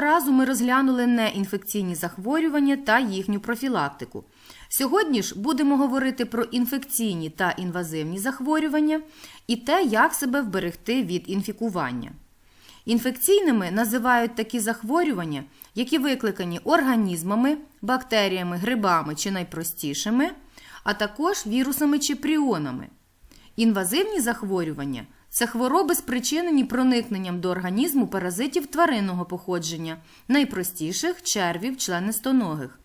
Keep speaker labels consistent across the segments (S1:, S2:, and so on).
S1: разу ми розглянули неінфекційні захворювання та їхню профілактику. Сьогодні ж будемо говорити про інфекційні та інвазивні захворювання і те, як себе вберегти від інфікування. Інфекційними називають такі захворювання, які викликані організмами, бактеріями, грибами чи найпростішими, а також вірусами чи пріонами. Інвазивні захворювання це хвороби, спричинені проникненням до організму паразитів тваринного походження, найпростіших червів, членистоногих.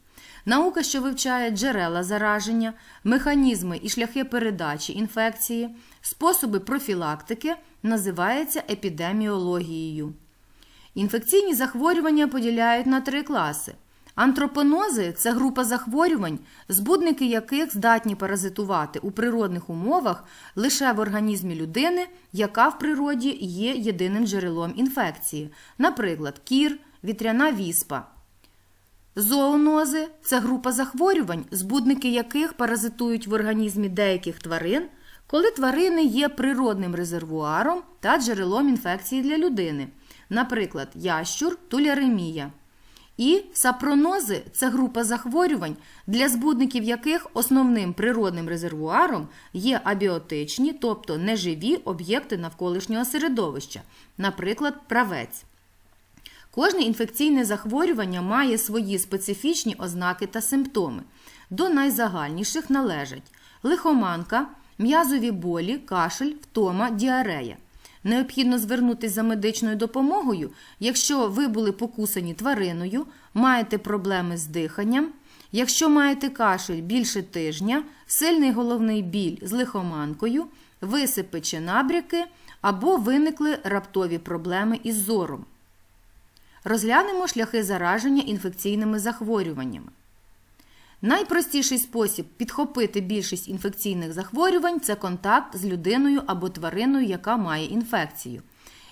S1: Наука, що вивчає джерела зараження, механізми і шляхи передачі інфекції, способи профілактики, називається епідеміологією. Інфекційні захворювання поділяють на три класи. Антропонози це група захворювань, збудники яких здатні паразитувати у природних умовах лише в організмі людини, яка в природі є єдиним джерелом інфекції, наприклад, кір, вітряна віспа. Зоонози це група захворювань, збудники яких паразитують в організмі деяких тварин, коли тварини є природним резервуаром та джерелом інфекції для людини, наприклад, ящур, туляремія. І сапронози це група захворювань, для збудників яких основним природним резервуаром є абіотичні, тобто неживі об'єкти навколишнього середовища, наприклад, правець. Кожне інфекційне захворювання має свої специфічні ознаки та симптоми. До найзагальніших належать лихоманка, м'язові болі, кашель, втома, діарея. Необхідно звернутися за медичною допомогою, якщо ви були покусані твариною, маєте проблеми з диханням, якщо маєте кашель більше тижня, сильний головний біль з лихоманкою, висипи чи набряки або виникли раптові проблеми із зором. Розглянемо шляхи зараження інфекційними захворюваннями. Найпростіший спосіб підхопити більшість інфекційних захворювань це контакт з людиною або твариною, яка має інфекцію.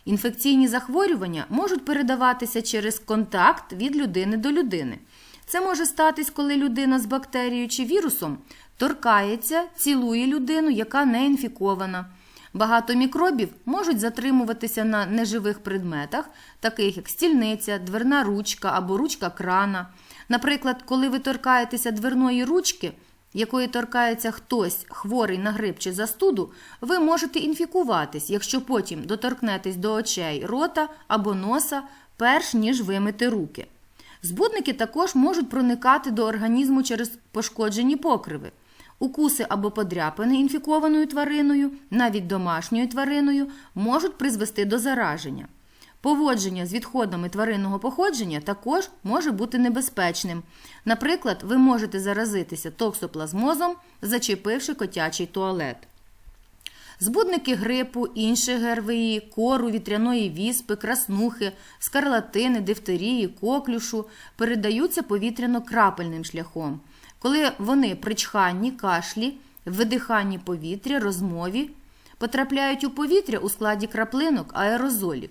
S1: Інфекційні захворювання можуть передаватися через контакт від людини до людини. Це може статись, коли людина з бактерією чи вірусом торкається, цілує людину, яка не інфікована. Багато мікробів можуть затримуватися на неживих предметах, таких як стільниця, дверна ручка або ручка крана. Наприклад, коли ви торкаєтеся дверної ручки, якої торкається хтось хворий на грип чи застуду, ви можете інфікуватись, якщо потім доторкнетесь до очей, рота або носа, перш ніж вимити руки. Збудники також можуть проникати до організму через пошкоджені покриви. Укуси або подряпини інфікованою твариною, навіть домашньою твариною, можуть призвести до зараження. Поводження з відходами тваринного походження також може бути небезпечним. Наприклад, ви можете заразитися токсоплазмозом, зачепивши котячий туалет. Збудники грипу, інших ГРВІ, кору, вітряної віспи, краснухи, скарлатини, дифтерії, коклюшу передаються повітряно-крапельним шляхом, коли вони при чханні, кашлі, видиханні повітря, розмові потрапляють у повітря у складі краплинок аерозолів.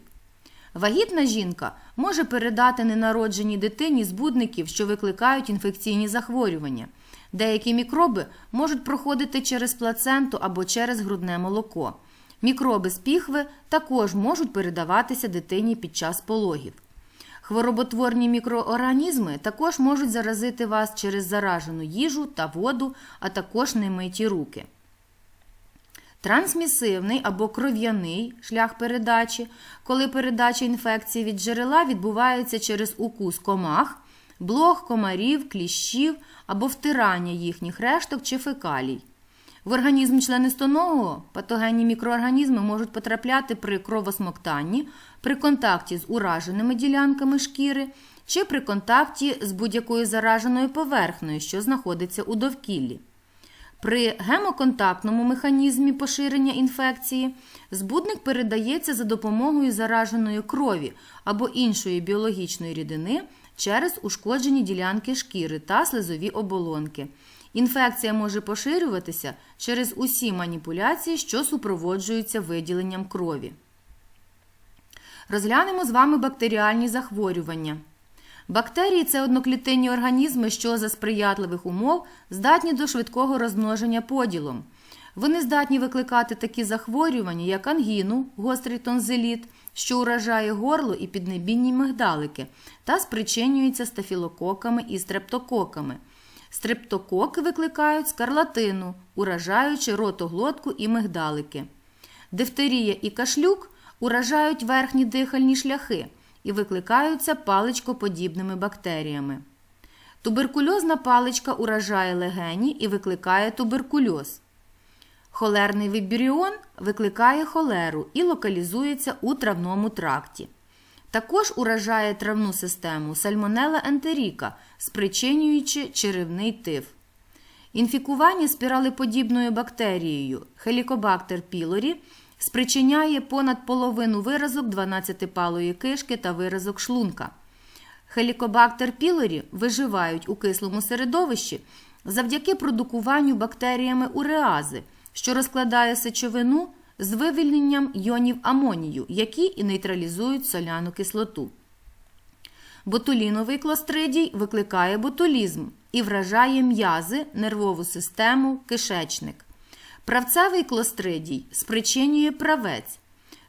S1: Вагітна жінка може передати ненародженій дитині збудників, що викликають інфекційні захворювання. Деякі мікроби можуть проходити через плаценту або через грудне молоко. Мікроби з піхви також можуть передаватися дитині під час пологів. Хвороботворні мікроорганізми також можуть заразити вас через заражену їжу та воду, а також немиті руки. Трансмісивний або кров'яний шлях передачі, коли передача інфекції від джерела відбувається через укус комах, блох, комарів, кліщів або втирання їхніх решток чи фекалій. В організм членистоногого патогенні мікроорганізми можуть потрапляти при кровосмоктанні, при контакті з ураженими ділянками шкіри чи при контакті з будь-якою зараженою поверхнею, що знаходиться у довкіллі. При гемоконтактному механізмі поширення інфекції збудник передається за допомогою зараженої крові або іншої біологічної рідини через ушкоджені ділянки шкіри та слизові оболонки. Інфекція може поширюватися через усі маніпуляції, що супроводжуються виділенням крові. Розглянемо з вами бактеріальні захворювання. Бактерії це одноклітинні організми, що за сприятливих умов здатні до швидкого розмноження поділом. Вони здатні викликати такі захворювання, як ангіну, гострий тонзиліт, що уражає горло і піднебінні мигдалики, та спричинюються стафілококами і стрептококами. Стрептококи викликають скарлатину, уражаючи ротоглотку і мигдалики. Дифтерія і кашлюк уражають верхні дихальні шляхи і викликаються паличкоподібними бактеріями. Туберкульозна паличка уражає легені і викликає туберкульоз. Холерний вібріон викликає холеру і локалізується у травному тракті. Також уражає травну систему сальмонела ентеріка, спричинюючи черевний тиф. Інфікування спіралеподібною бактерією Helicobacter pylori спричиняє понад половину виразок 12-палої кишки та виразок шлунка. Helicobacter pylori виживають у кислому середовищі завдяки продукуванню бактеріями уреази, що розкладає сечовину з вивільненням йонів амонію, які і нейтралізують соляну кислоту. Ботуліновий клостридій викликає ботулізм і вражає м'язи, нервову систему, кишечник. Правцевий клостридій спричинює правець.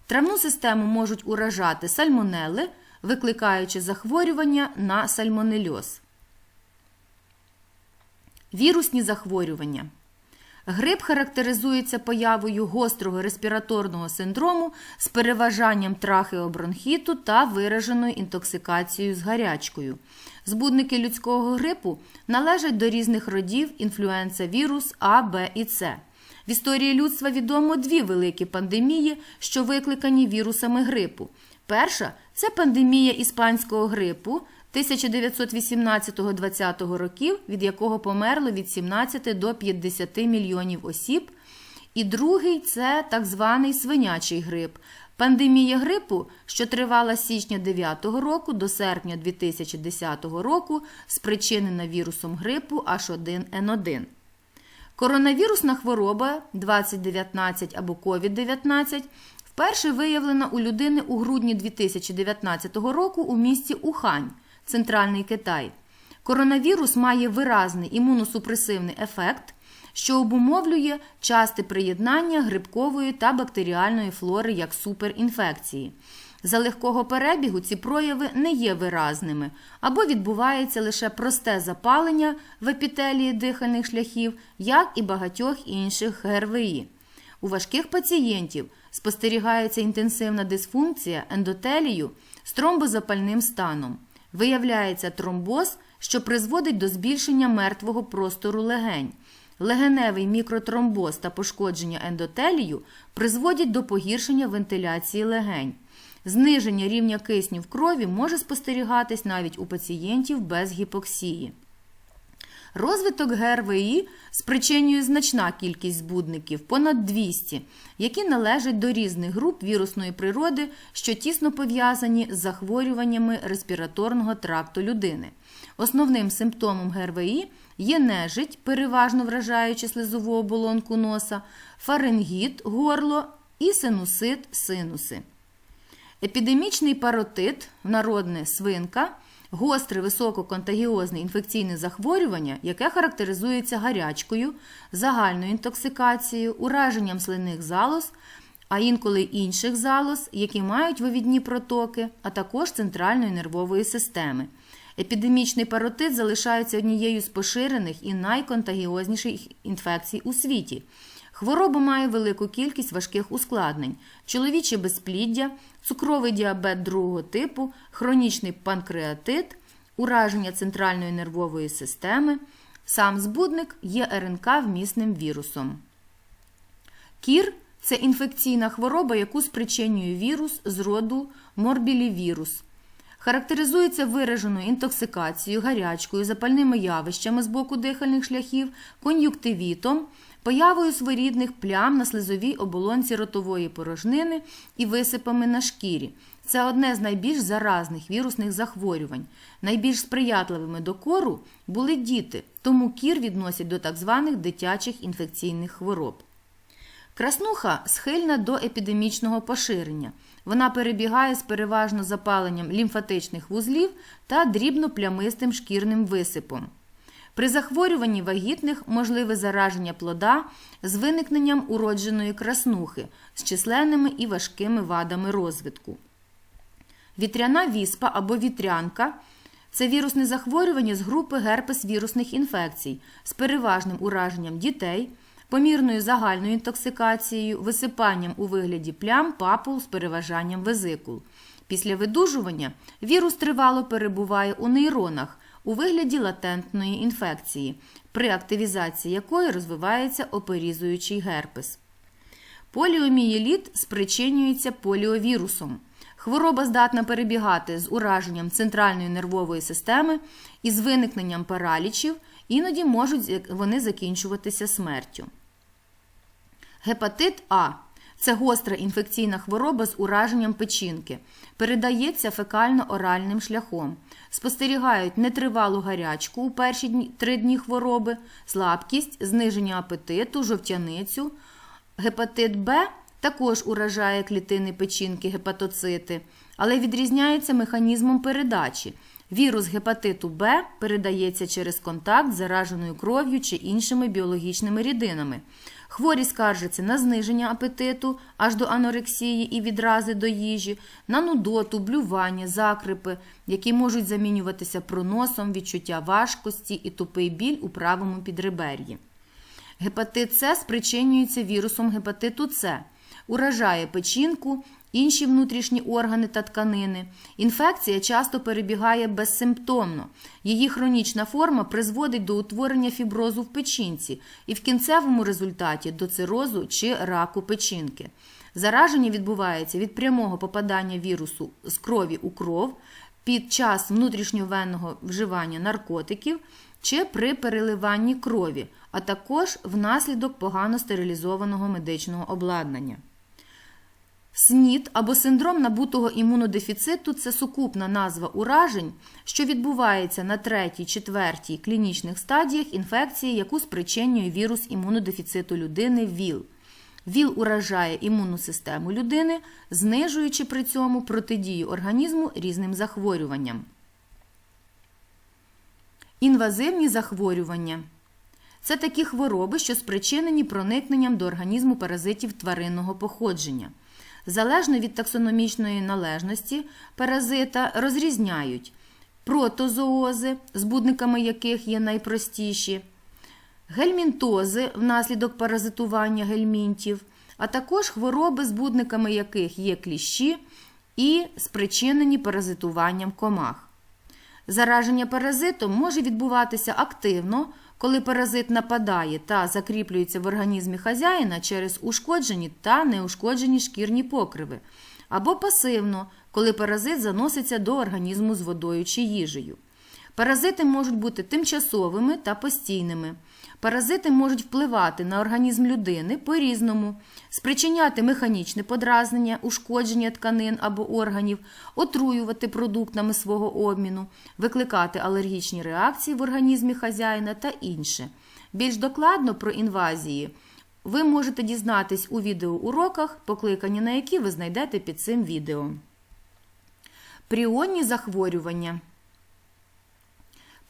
S1: Травну систему можуть уражати сальмонели, викликаючи захворювання на сальмонельоз. Вірусні захворювання. Грип характеризується появою гострого респіраторного синдрому з переважанням трахеобронхіту та вираженою інтоксикацією з гарячкою. Збудники людського грипу належать до різних родів інфлюенса вірус А, Б і С. В історії людства відомо дві великі пандемії, що викликані вірусами грипу. Перша це пандемія іспанського грипу 1918-20 років, від якого померло від 17 до 50 мільйонів осіб. І другий це так званий свинячий грип. Пандемія грипу, що тривала з січня 9 року до серпня 2010 року, спричинена вірусом грипу H1N1. Коронавірусна хвороба 2019 або COVID-19 вперше виявлена у людини у грудні 2019 року у місті Ухань, Центральний Китай. Коронавірус має виразний імуносупресивний ефект, що обумовлює часте приєднання грибкової та бактеріальної флори як суперінфекції. За легкого перебігу ці прояви не є виразними або відбувається лише просте запалення в епітелії дихальних шляхів, як і багатьох інших ГРВІ. У важких пацієнтів спостерігається інтенсивна дисфункція ендотелію з тромбозапальним станом. Виявляється тромбоз, що призводить до збільшення мертвого простору легень. Легеневий мікротромбоз та пошкодження ендотелію призводять до погіршення вентиляції легень. Зниження рівня кисню в крові може спостерігатись навіть у пацієнтів без гіпоксії. Розвиток ГРВІ спричинює значна кількість збудників понад 200, які належать до різних груп вірусної природи, що тісно пов'язані з захворюваннями респіраторного тракту людини. Основним симптомом ГРВІ є нежить, переважно вражаючи слизову оболонку носа, фарингіт, горло і синусит синуси. Епідемічний паротит, народне свинка, гостре висококонтагіозне інфекційне захворювання, яке характеризується гарячкою, загальною інтоксикацією, ураженням слинних залоз, а інколи інших залоз, які мають вивідні протоки, а також центральної нервової системи. Епідемічний паротит залишається однією з поширених і найконтагіозніших інфекцій у світі. Хвороба має велику кількість важких ускладнень: чоловіче безпліддя, цукровий діабет другого типу, хронічний панкреатит, ураження центральної нервової системи. Сам збудник є РНК вмісним вірусом. Кір це інфекційна хвороба, яку спричинює вірус з роду морбілівірус. Характеризується вираженою інтоксикацією, гарячкою, запальними явищами з боку дихальних шляхів, кон'юктивітом, появою своєрідних плям на слизовій оболонці ротової порожнини і висипами на шкірі. Це одне з найбільш заразних вірусних захворювань. Найбільш сприятливими до кору були діти, тому кір відносять до так званих дитячих інфекційних хвороб. Краснуха схильна до епідемічного поширення. Вона перебігає з переважно запаленням лімфатичних вузлів та дрібно-плямистим шкірним висипом. При захворюванні вагітних можливе зараження плода з виникненням уродженої краснухи з численними і важкими вадами розвитку. Вітряна віспа або вітрянка це вірусне захворювання з групи герпес вірусних інфекцій з переважним ураженням дітей, помірною загальною інтоксикацією, висипанням у вигляді плям, папул з переважанням везикул. Після видужування вірус тривало перебуває у нейронах у вигляді латентної інфекції, при активізації якої розвивається оперізуючий герпес. Поліомієліт спричинюється поліовірусом. Хвороба здатна перебігати з ураженням центральної нервової системи і з виникненням паралічів, іноді можуть вони закінчуватися смертю. Гепатит А це гостра інфекційна хвороба з ураженням печінки, передається фекально-оральним шляхом. Спостерігають нетривалу гарячку у перші три дні хвороби, слабкість, зниження апетиту, жовтяницю. Гепатит Б також уражає клітини печінки, гепатоцити, але відрізняється механізмом передачі. Вірус гепатиту Б передається через контакт з зараженою кров'ю чи іншими біологічними рідинами. Хворі скаржаться на зниження апетиту аж до анорексії і відрази до їжі, на нудоту, блювання, закрипи, які можуть замінюватися проносом, відчуття важкості і тупий біль у правому підребер'ї. Гепатит С спричинюється вірусом гепатиту С, уражає печінку, інші внутрішні органи та тканини. Інфекція часто перебігає безсимптомно. Її хронічна форма призводить до утворення фіброзу в печінці і в кінцевому результаті до цирозу чи раку печінки. Зараження відбувається від прямого попадання вірусу з крові у кров під час внутрішньовенного вживання наркотиків чи при переливанні крові, а також внаслідок погано стерилізованого медичного обладнання. СНІД або синдром набутого імунодефіциту це сукупна назва уражень, що відбувається на третій, четвертій клінічних стадіях інфекції, яку спричинює вірус імунодефіциту людини ВІЛ. ВІЛ уражає імунну систему людини, знижуючи при цьому протидію організму різним захворюванням. Інвазивні захворювання це такі хвороби, що спричинені проникненням до організму паразитів тваринного походження. Залежно від таксономічної належності паразита розрізняють протозоози, збудниками яких є найпростіші, гельмінтози внаслідок паразитування гельмінтів, а також хвороби, збудниками яких є кліщі і спричинені паразитуванням комах. Зараження паразитом може відбуватися активно, коли паразит нападає та закріплюється в організмі хазяїна через ушкоджені та неушкоджені шкірні покриви, або пасивно, коли паразит заноситься до організму з водою чи їжею. Паразити можуть бути тимчасовими та постійними. Паразити можуть впливати на організм людини по-різному, спричиняти механічне подразнення, ушкодження тканин або органів, отруювати продуктами свого обміну, викликати алергічні реакції в організмі хазяїна та інше. Більш докладно про інвазії ви можете дізнатись у відеоуроках, покликані на які ви знайдете під цим відео. Пріонні захворювання.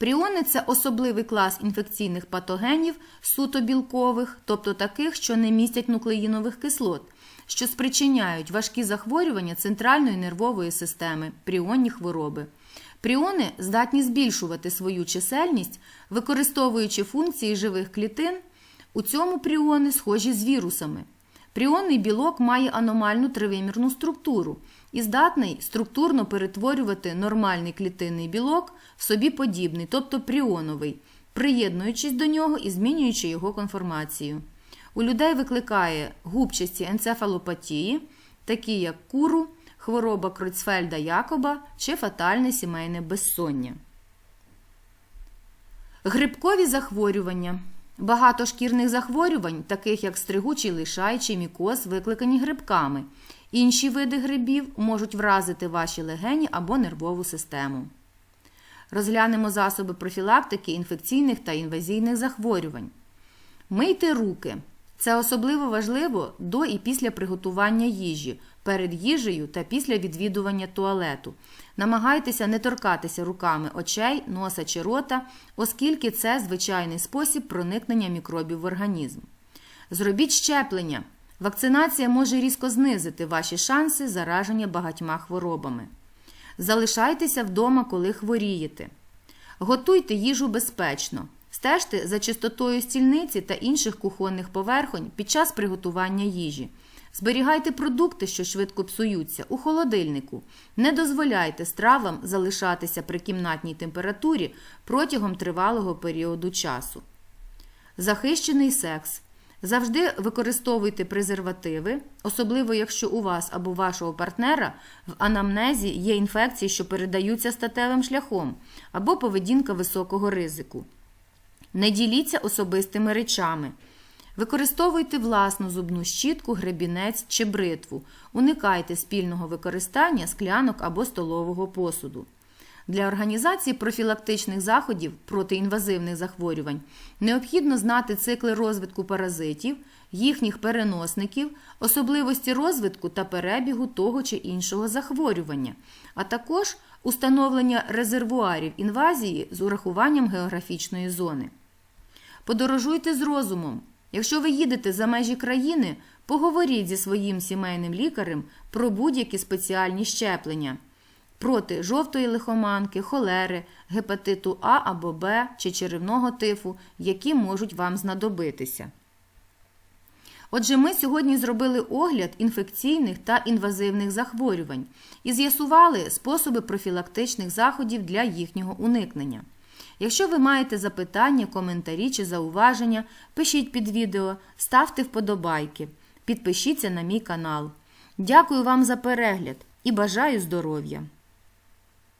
S1: Пріони це особливий клас інфекційних патогенів суто білкових, тобто таких, що не містять нуклеїнових кислот, що спричиняють важкі захворювання центральної нервової системи, пріонні хвороби. Пріони здатні збільшувати свою чисельність, використовуючи функції живих клітин. У цьому пріони схожі з вірусами. Пріонний білок має аномальну тривимірну структуру і здатний структурно перетворювати нормальний клітинний білок в собі подібний, тобто пріоновий, приєднуючись до нього і змінюючи його конформацію. У людей викликає губчасті енцефалопатії, такі як куру, хвороба Кройцфельда Якоба чи фатальне сімейне безсоння. Грибкові захворювання. Багато шкірних захворювань, таких як стригучий лишай чи мікоз, викликані грибками. Інші види грибів можуть вразити ваші легені або нервову систему. Розглянемо засоби профілактики інфекційних та інвазійних захворювань. Мийте руки. Це особливо важливо до і після приготування їжі, перед їжею та після відвідування туалету. Намагайтеся не торкатися руками очей, носа чи рота, оскільки це звичайний спосіб проникнення мікробів в організм. Зробіть щеплення. Вакцинація може різко знизити ваші шанси зараження багатьма хворобами. Залишайтеся вдома, коли хворієте. Готуйте їжу безпечно. Стежте за чистотою стільниці та інших кухонних поверхонь під час приготування їжі. Зберігайте продукти, що швидко псуються, у холодильнику. Не дозволяйте стравам залишатися при кімнатній температурі протягом тривалого періоду часу. Захищений секс. Завжди використовуйте презервативи, особливо якщо у вас або вашого партнера в анамнезі є інфекції, що передаються статевим шляхом, або поведінка високого ризику. Не діліться особистими речами. Використовуйте власну зубну щітку, гребінець чи бритву. Уникайте спільного використання склянок або столового посуду. Для організації профілактичних заходів проти інвазивних захворювань необхідно знати цикли розвитку паразитів, їхніх переносників, особливості розвитку та перебігу того чи іншого захворювання, а також установлення резервуарів інвазії з урахуванням географічної зони. Подорожуйте з розумом. Якщо ви їдете за межі країни, поговоріть зі своїм сімейним лікарем про будь-які спеціальні щеплення проти жовтої лихоманки, холери, гепатиту А або Б чи черевного тифу, які можуть вам знадобитися. Отже, ми сьогодні зробили огляд інфекційних та інвазивних захворювань і з'ясували способи профілактичних заходів для їхнього уникнення. Якщо ви маєте запитання, коментарі чи зауваження, пишіть під відео, ставте вподобайки, підпишіться на мій канал. Дякую вам за перегляд і бажаю здоров'я!